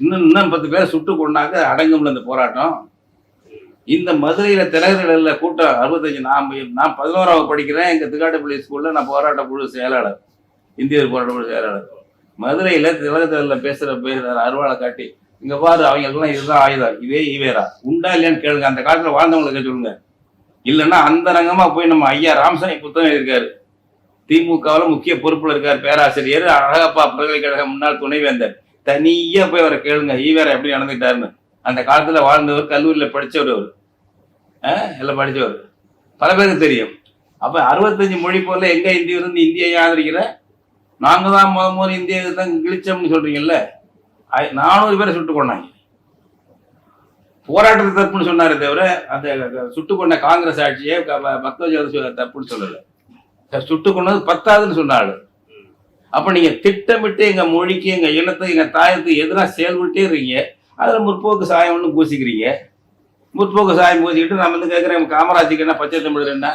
இன்னும் இன்னும் பத்து பேரை சுட்டு கொண்டாக்க அடங்கும்ல இந்த போராட்டம். இந்த மதுரையில திலகர்களில் கூட்டம் அறுபத்தஞ்சு நான் நான் பதினோராவது படிக்கிறேன். எங்கள் திருக்காட்டுப்பள்ளி ஸ்கூலில் நான் போராட்ட குழு செயலாளர் இந்தியர் போராட்ட குழு செயலாளர். மதுரையில் திலகரில் பேசுகிற பேசுகிற அருவாளை காட்டி. இங்கே பாரு அவங்களுக்குலாம் இதுதான் ஆயுதம். இதே ஈவேரா. உண்டா இல்லையான்னு கேளுங்க. அந்த காலத்தில் வாழ்ந்தவங்களுக்கு சொல்லுங்க. இல்லைன்னா அந்தரங்கமாக போய் நம்ம ஐயா ராமசாமி புத்தகம் எழுதியிருக்காரு. திமுகவில் முக்கிய பொறுப்பில் இருக்கார் பேராசிரியர். அழகப்பா பல்கலைக்கழக முன்னாள் துணைவேந்தர். தனியா போய் அவரை கேளுங்க. ஈவேரா எப்படி நடந்துக்கிட்டாருன்னு. அந்த காலத்துல வாழ்ந்தவர் கல்லூரியில படிச்சவர் அவர். எல்லாம் படிச்சவர். பல பேருக்கு தெரியும். அப்ப அறுபத்தஞ்சு மொழி போல எங்க இந்திய இருந்து இந்தியை ஆதரிக்கிற? நாங்க தான் முத முதல் இந்திய தான் கிழிச்சோம்னு சொல்றீங்கல்ல? நானூறு பேரை சுட்டு கொண்டாங்க போராட்டத்தை தப்புன்னு சொன்னாரே தவிர அந்த சுட்டு கொண்ட காங்கிரஸ் ஆட்சியே பக்தஜல தப்புன்னு சொல்லல. சுட்டு கொண்டது பத்தாதுன்னு சொன்னாரு. அப்ப நீங்க திட்டமிட்டு எங்க மொழிக்கு எங்க இனத்தை எங்க தாயத்துக்கு எதிராக செயல்பட்டே இருக்கீங்க. அதுல முற்போக்கு சாயம் ஒன்று பூசிக்கிறீங்க. முற்போக்கு சாயம் பூசிக்கிட்டு நம்ம வந்து கேட்குறேன் காமராஜுக்கு என்ன பச்சை தமிழர் என்ன?